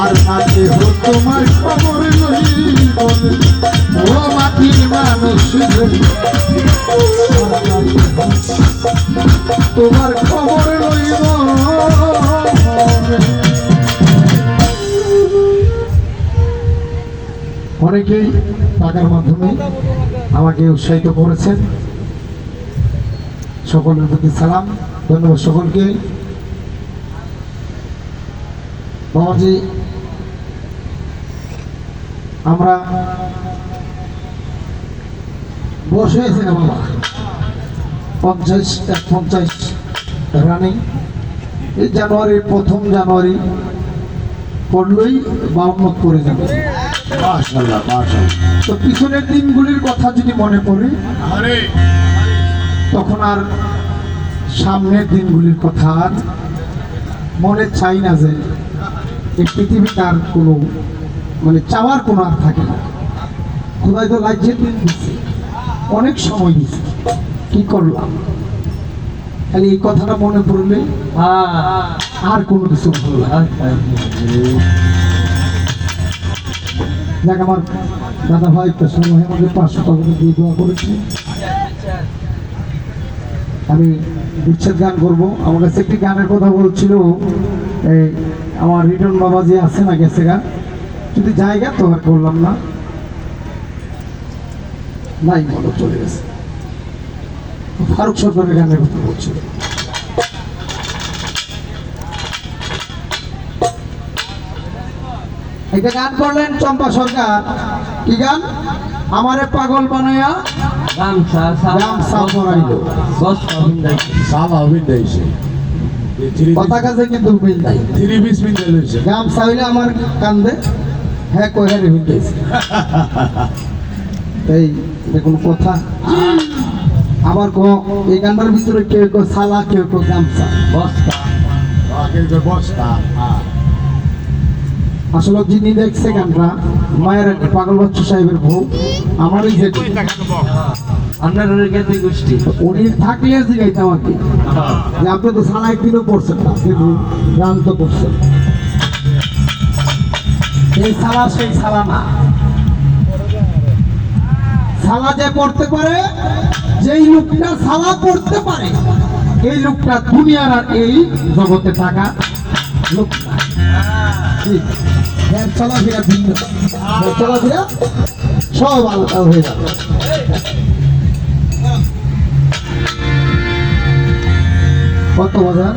আর থাকে হো তোমার খবর তোমার খবর অনেকেই টাকার মাধ্যমে আমাকে উৎসাহিত করেছেন। সকলের প্রতি সালাম। ধন্যবাদ সকলকে। বাবাজি, আমরা বসে আছি না বাবা? পঞ্চাশ, এক পঞ্চাশ রানিং এই জানুয়ারির প্রথম জানুয়ারি করলেই বাউন্ন করে যাবে। তো পিছনের দিনগুলির কথা যদি মনে পড়ে তখন আর সামনের দিনগুলির কথা আর মনে চাই না যে এই পৃথিবীতে আর কোনো মানে চাওয়ার কোনো আর থাকে না। খোদাই তো রাজ্যের দিন দিচ্ছে অনেক সময় দিচ্ছে। কি করলাম? খালি এই কথাটা মনে পড়লে আর কোনো কিছু ভালো লাগে না। দেখ আমার দাদা ভাই তো সময় আমাকে পাঁচশো টাকা দিয়ে দেওয়া করেছে। আমি বিচ্ছেদ গান করব। আমার কাছে একটি গানের কথা বলছিল, এই আমার রিটন বাবা যে আছে না গেছে গান যদি জায়গা তো আর করলাম না। নাই মনে চলে গেছে। ফারুক সরকারের গানের কথা বলছিল। এটা গান করলেন চম্পা সরকার। কি গান? আমারে পাগল বানায়া গামছা গামছা পরাইলো। সালা বিন্দাইছে কথা কাছে কিন্তু নাই। থ্রি পিস বিন্দা লইছে গামছা হইলে আমার কান্দে হ্যাঁ কয়হারে হইতেছে এই দেখুন কথা। আবার কো এই গানটার ভিতরে কেউ কেউ সালা কেউ কেউ গামছা। বস্তা। আগের যে বস্তা হ্যাঁ। আসলে যিনি দেখছে গানটা মায়ের একটা পাগল বাচ্চু সাহেবের বউ আমারই যে আপনার জ্ঞাতি গোষ্ঠী। উনি থাকলে জিগাইতাম আর কি যে আপনি তো সালা একদিনও পড়ছেন না কিন্তু গান তো করছেন এই সালা সেই সালা না। সালা যে পড়তে পারে যেই লোকটা সালা পড়তে পারে এই লোকটা দুনিয়ার আর এই জগতে থাকা লোকটা ঠিক। এর চলাফেরা ভিন্ন। এর চলাফেরা সব আলাদা হয়ে যাবে। কত বাজার?